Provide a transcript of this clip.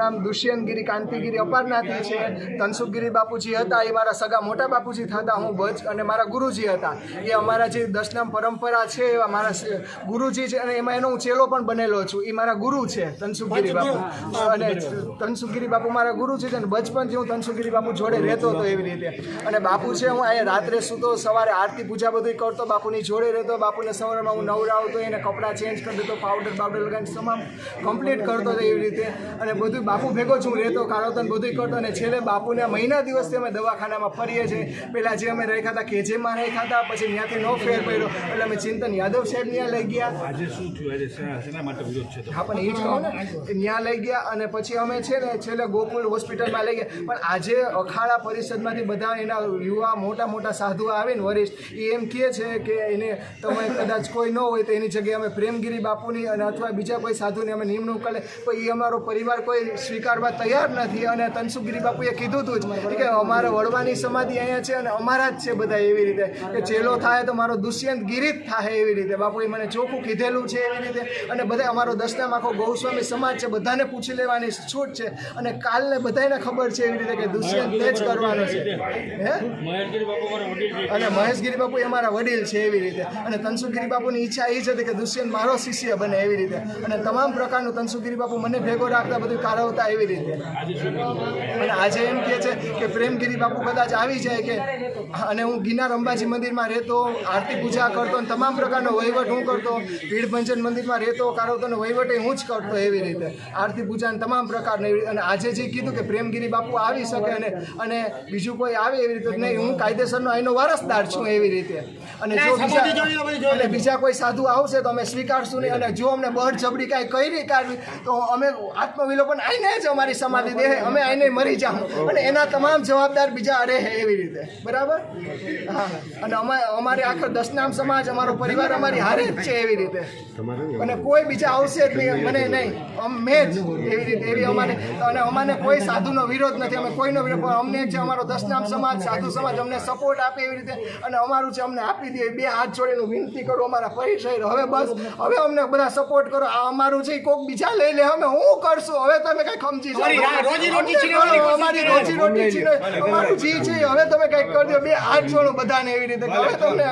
નામ દુષ્યંતગીરી કાંતિગીરી અપારનાથી છે. તનસુખગીરી બાપુજી હતા એ મારા સગા મોટા બાપુજી થતા હું બચ અને મારા ગુરુજી હતા. એ અમારા જે દશનામ પરંપરા છે એવા મારા ગુરુજી છે અને એમાં એનો હું ચેલો પણ બનેલો છું. એ મારા ગુરુ છે તનસુખગીરી બાપુ. અને તનસુખગીરી બાપુ મારા ગુરુ છે અને બચપનથી હું તનસુખગીરી બાપુ જોડે રહેતો હતો એવી રીતે. અને બાપુ છે હું અહીંયા રાત્રે સૂતો સવારે આરતી પૂજા બધું કરતો બાપુની જોડે રહેતો. બાપુને સવારમાં હું નવરાવતો એને કપડાં ચેન્જ કરી દેતો પાવડર પાવડર લગાવીને તમામ કમ્પ્લીટ કરતો હતો એવી રીતે. અને બધું બાપુ ભેગો જ હું રહેતો કાઢતો ને બધું કરતો અને છેલ્લે બાપુને મહિના દિવસથી અમે દવાખાનામાં ફરીએ છીએ. પહેલાં જે અમે રાખ્યા હતા કેજેમાં રાખ્યા હતા પછી ત્યાંથી નો ફેર પડ્યો. એટલે અમે ચિંતન યાદવ સાહેબ ત્યાં લઈ ગયા. આજે શું થયું? માટે વિરોધ છે હા પણ એ જ કહું ને ત્યાં લઈ ગયા અને પછી અમે છે ને છેલ્લે ગોકુલ હોસ્પિટલમાં લઈ ગયા. પણ આજે અખાડા પરિષદમાંથી બધા એના યુવા મોટા મોટા સાધુઓ આવે ને વરિષ્ઠ એ એમ કહે છે કે એને તમે કદાચ કોઈ ન હોય તો એની જગ્યાએ અમે પ્રેમગીરી બાપુની અને અથવા બીજા કોઈ સાધુની અમે નિમણૂક કરે તો એ અમારો પરિવાર કોઈ સ્વીકારવા તૈયાર નથી અને તનસુખગીરી બાપુએ કીધું હતું જ કે અમારે વડવાની સમાધિ અહીંયા છે અને અમારા જ છે બધા એવી રીતે. કે ચેલો થાય તો મારો દુષ્યંત ગીરી જ થાય એવી રીતે. બાપુએ મને ચોખ્ખું કીધેલું છે એવી રીતે. અને બધા અમારો દસનામ આખો ગૌસ્વામી સમાજ છે, બધાને પૂછી લેવાની છૂટ છે અને કાલને બધાને ખબર છે એવી રીતે કે દુષ્યંત તે જ કરવાનો છે. હે? અને મહેશગીરી બાપુ એ મારા વડીલ છે એવી રીતે. અને તનસુખગીરી બાપુની ઈચ્છા એ જ હતી કે દુષ્યંત મારો શિષ્ય બને એવી રીતે. અને તમામ પ્રકારનું તનસુખગીરી બાપુ મને ભેગો રાખતા બધું કારવતા એવી રીતે. અને આજે એમ કહે છે કે પ્રેમગીરી બાપુ કદાચ આવી જાય કે અને હું ગિરનાર અંબાજી મંદિરમાં રહેતો આરતી પૂજા કરતો અને તમામ પ્રકારનો વહીવટ હું કરતો ભીડભંજન મંદિરમાં રહેતો કારવતો અને વહીવટ એ હું જ કરતો એવી રીતે. આરતી પૂજા અને તમામ પ્રકારની અને આજે જે કીધું કે પ્રેમગીરી બાપુ આવી શકે અને અને બીજું કોઈ આવે એવી રીતે નહીં હું કાયદેસરનો અહીંનો વારસદાર છું એવી રીતે. અને જો બીજા અને બીજા કોઈ સાધુ આવશે તો અમે સ્વીકારશું નહીં. અને જો અમને બળજબરી કાંઈ કરી કાઢવી તો અમે આત્મવિલોપન આઈને જ અમારી સમાધિ દે અમે આઈને મરી જાઉં. અને એના તમામ જવાબદાર બીજા રહે એવી રીતે. બરાબર? હા. અને અમારે અમારે આખો દસનામ સમાજ, અમારો પરિવાર અમારી હારે જ છે એવી રીતે. અને કોઈ બીજા આવશે જ નહીં, મને નહીં. અમ- મેં જ એવી રીતે, એવી અમારે અને અમારે કોઈ સાધુનો વિરોધ નથી. અમે કોઈનો વિરોધ અમને જે અમારો દસનામ સમાજ, સાધુ સમાજ અમને સપોર્ટ આપે એવી રીતે. અને અમારું છે અમને આપી દે. બે હાથ જોડીને વિનંતી કરું, અમારા પરિચય હવે બસ, હવે અમને બધા સપોર્ટ કરો. આ અમારું છે કોઈક બીજા લઈ લે. અમે હું કરશું? હવે તમે કઈ ખમજી જાઓ. અમારી રોજી રોટી છીનો અમારું જી છે હવે તમે કંઈક કરજો બે હાથ જોડો બધાને એવી રીતે. હવે તમને.